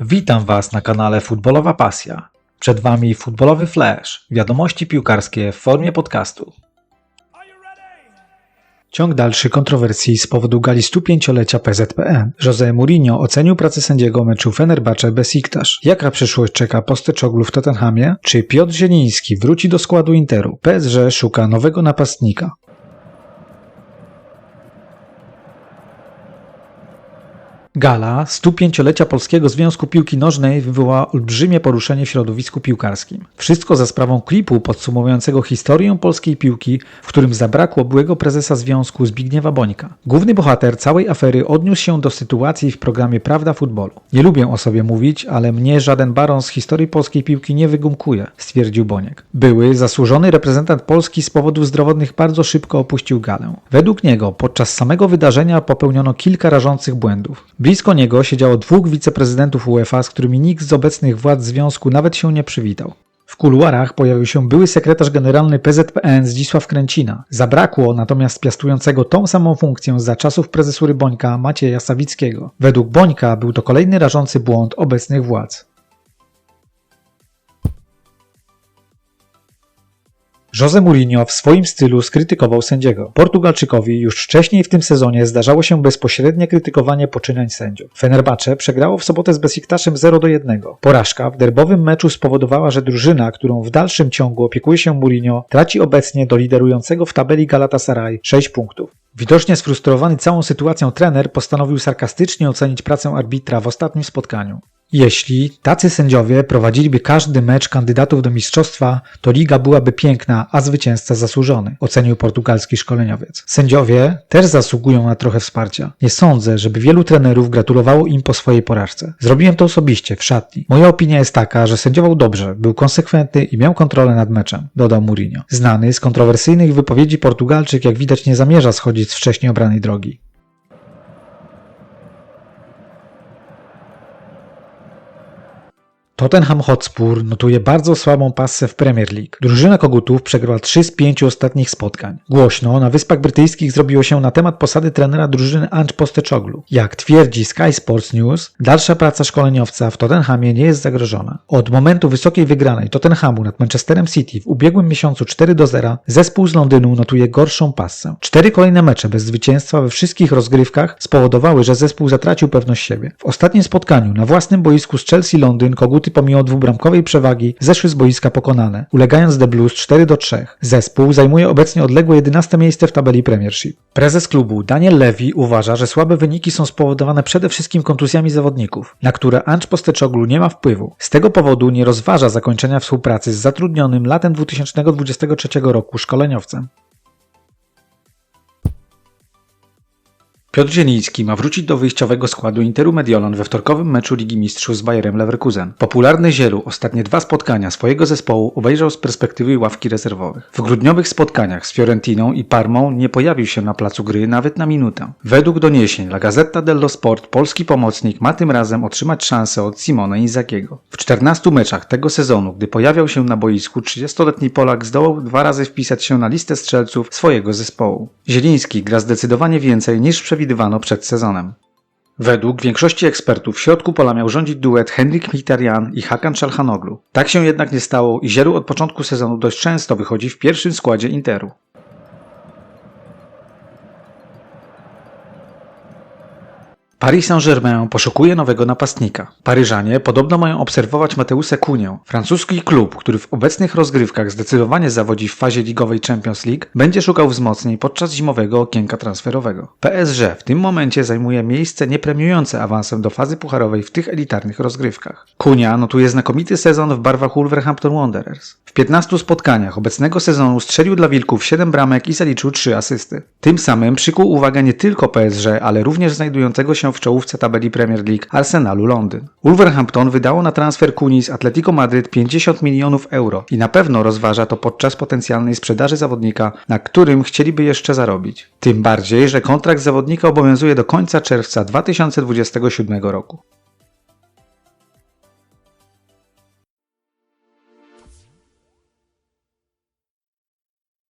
Witam Was na kanale Futbolowa Pasja. Przed Wami futbolowy flash, wiadomości piłkarskie w formie podcastu. Ciąg dalszy kontrowersji z powodu gali 105-lecia PZPN. José Mourinho ocenił pracę sędziego meczu Fenerbahce Besiktas. Jaka przyszłość czeka Posteczoglu w Tottenhamie? Czy Piotr Zieliński wróci do składu Interu? PSG szuka nowego napastnika. Gala 105-lecia Polskiego Związku Piłki Nożnej wywołała olbrzymie poruszenie w środowisku piłkarskim. Wszystko za sprawą klipu podsumowującego historię polskiej piłki, w którym zabrakło byłego prezesa związku Zbigniewa Bońka. Główny bohater całej afery odniósł się do sytuacji w programie Prawda Futbolu. Nie lubię o sobie mówić, ale mnie żaden baron z historii polskiej piłki nie wygumkuje, stwierdził Boniek. Były zasłużony reprezentant Polski z powodów zdrowotnych bardzo szybko opuścił galę. Według niego podczas samego wydarzenia popełniono kilka rażących błędów. Blisko niego siedziało dwóch wiceprezydentów UEFA, z którymi nikt z obecnych władz związku nawet się nie przywitał. W kuluarach pojawił się były sekretarz generalny PZPN Zdzisław Kręcina. Zabrakło natomiast piastującego tą samą funkcję za czasów prezesury Bońka Macieja Sawickiego. Według Bońka był to kolejny rażący błąd obecnych władz. José Mourinho w swoim stylu skrytykował sędziego. Portugalczykowi już wcześniej w tym sezonie zdarzało się bezpośrednie krytykowanie poczynań sędziów. Fenerbahce przegrało w sobotę z Besiktasem 0 do 1. Porażka w derbowym meczu spowodowała, że drużyna, którą w dalszym ciągu opiekuje się Mourinho, traci obecnie do liderującego w tabeli Galatasaray 6 punktów. Widocznie sfrustrowany całą sytuacją trener postanowił sarkastycznie ocenić pracę arbitra w ostatnim spotkaniu. Jeśli tacy sędziowie prowadziliby każdy mecz kandydatów do mistrzostwa, to liga byłaby piękna, a zwycięzca zasłużony, ocenił portugalski szkoleniowiec. Sędziowie też zasługują na trochę wsparcia. Nie sądzę, żeby wielu trenerów gratulowało im po swojej porażce. Zrobiłem to osobiście, w szatni. Moja opinia jest taka, że sędziował dobrze, był konsekwentny i miał kontrolę nad meczem, dodał Mourinho. Znany z kontrowersyjnych wypowiedzi Portugalczyk, jak widać, nie zamierza schodzić z wcześniej obranej drogi. Tottenham Hotspur notuje bardzo słabą passę w Premier League. Drużyna Kogutów przegrała 3 z 5 ostatnich spotkań. Głośno na Wyspach Brytyjskich zrobiło się na temat posady trenera drużyny Ange Posteczoglu. Jak twierdzi Sky Sports News, dalsza praca szkoleniowca w Tottenhamie nie jest zagrożona. Od momentu wysokiej wygranej Tottenhamu nad Manchesterem City w ubiegłym miesiącu 4 do 0 zespół z Londynu notuje gorszą passę. Cztery kolejne mecze bez zwycięstwa we wszystkich rozgrywkach spowodowały, że zespół zatracił pewność siebie. W ostatnim spotkaniu na własnym boisku z Chelsea Londyn Koguty pomimo dwubramkowej przewagi zeszły z boiska pokonane, ulegając The Blues 4 do 3. Zespół zajmuje obecnie odległe 11 miejsce w tabeli Premiership. Prezes klubu Daniel Levy uważa, że słabe wyniki są spowodowane przede wszystkim kontuzjami zawodników, na które Ange Posteczoglu nie ma wpływu. Z tego powodu nie rozważa zakończenia współpracy z zatrudnionym latem 2023 roku szkoleniowcem. Piotr Zieliński ma wrócić do wyjściowego składu Interu Mediolan we wtorkowym meczu Ligi Mistrzów z Bayerem Leverkusen. Popularny Zielu ostatnie dwa spotkania swojego zespołu obejrzał z perspektywy ławki rezerwowych. W grudniowych spotkaniach z Fiorentiną i Parmą nie pojawił się na placu gry nawet na minutę. Według doniesień La Gazzetta dello Sport polski pomocnik ma tym razem otrzymać szansę od Simona Inzakiego. W 14 meczach tego sezonu, gdy pojawiał się na boisku, 30-letni Polak zdołał dwa razy wpisać się na listę strzelców swojego zespołu. Zieliński gra zdecydowanie więcej niż przewidywano przed sezonem. Według większości ekspertów w środku pola miał rządzić duet Henrik Mkhitaryan i Hakan Çalhanoğlu. Tak się jednak nie stało i Zielu od początku sezonu dość często wychodzi w pierwszym składzie Interu. Paris Saint-Germain poszukuje nowego napastnika. Paryżanie podobno mają obserwować Mateusę Kunię. Francuski klub, który w obecnych rozgrywkach zdecydowanie zawodzi w fazie ligowej Champions League, będzie szukał wzmocnień podczas zimowego okienka transferowego. PSG w tym momencie zajmuje miejsce niepremiujące awansem do fazy pucharowej w tych elitarnych rozgrywkach. Kunia notuje znakomity sezon w barwach Wolverhampton Wanderers. W 15 spotkaniach obecnego sezonu strzelił dla Wilków 7 bramek i zaliczył 3 asysty. Tym samym przykuł uwagę nie tylko PSG, ale również znajdującego w czołówce tabeli Premier League Arsenalu Londyn. Wolverhampton wydało na transfer Kuni z Atletico Madryt 50 milionów euro i na pewno rozważa to podczas potencjalnej sprzedaży zawodnika, na którym chcieliby jeszcze zarobić. Tym bardziej, że kontrakt zawodnika obowiązuje do końca czerwca 2027 roku.